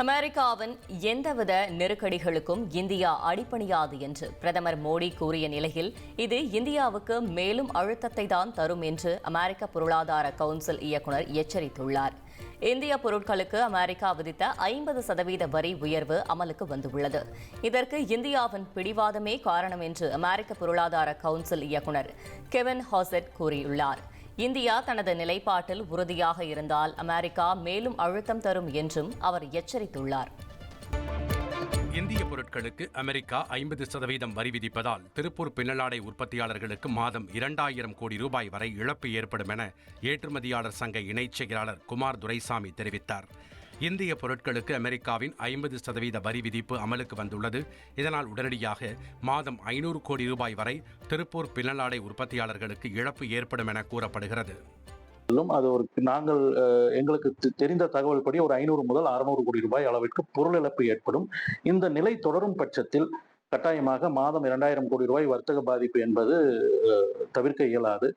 அமெரிக்காவின் எந்தவித நெருக்கடிகளுக்கும் இந்தியா அடிப்பணியாது என்று பிரதமர் மோடி கூறிய நிலையில் இது இந்தியாவுக்கு மேலும் அழுத்தத்தை தான் தரும் என்று அமெரிக்க பொருளாதார கவுன்சில் இயக்குநர் எச்சரித்துள்ளார். இந்திய பொருட்களுக்கு அமெரிக்கா விதித்த ஐம்பது சதவீத வரி உயர்வு அமலுக்கு வந்துள்ளது. இதற்கு இந்தியாவின் பிடிவாதமே காரணம் என்று அமெரிக்க பொருளாதார கவுன்சில் இயக்குநர் கெவின் ஹாசெட் கூறியுள்ளார். இந்தியா தனது நிலைப்பாட்டில் உறுதியாக இருந்தால் அமெரிக்கா மேலும் அழுத்தம் தரும் என்றும் அவர் எச்சரித்துள்ளார். இந்திய பொருட்களுக்கு அமெரிக்கா ஐம்பது சதவீதம் வரி விதிப்பதால் திருப்பூர் பின்னலாடை உற்பத்தியாளர்களுக்கு மாதம் இரண்டாயிரம் கோடி ரூபாய் வரை இழப்பு ஏற்படும் என ஏற்றுமதியாளர் சங்க இணைச் செயலாளர் குமார் துரைசாமி தெரிவித்தார். இந்திய பொருட்களுக்கு அமெரிக்காவின் ஐம்பது சதவீத வரி விதிப்பு அமலுக்கு வந்துள்ளது. இதனால் உடனடியாக மாதம் ஐநூறு கோடி ரூபாய் வரை திருப்பூர் பின்னலாடை உற்பத்தியாளர்களுக்கு இழப்பு ஏற்படும் என கூறப்படுகிறது. அது ஒரு நாங்கள் அஹ், எங்களுக்கு தெ- தெரிந்த தகவல் படி ஒரு ஐநூறு முதல் அறுநூறு கோடி ரூபாய் அளவிற்கு பொருள் இழப்பு ஏற்படும். இந்த நிலை தொடரும் பட்சத்தில் கட்டாயமாக மாதம் இரண்டாயிரம் கோடி ரூபாய் வர்த்தக பாதிப்பு என்பது தவிர்க்க இயலாது.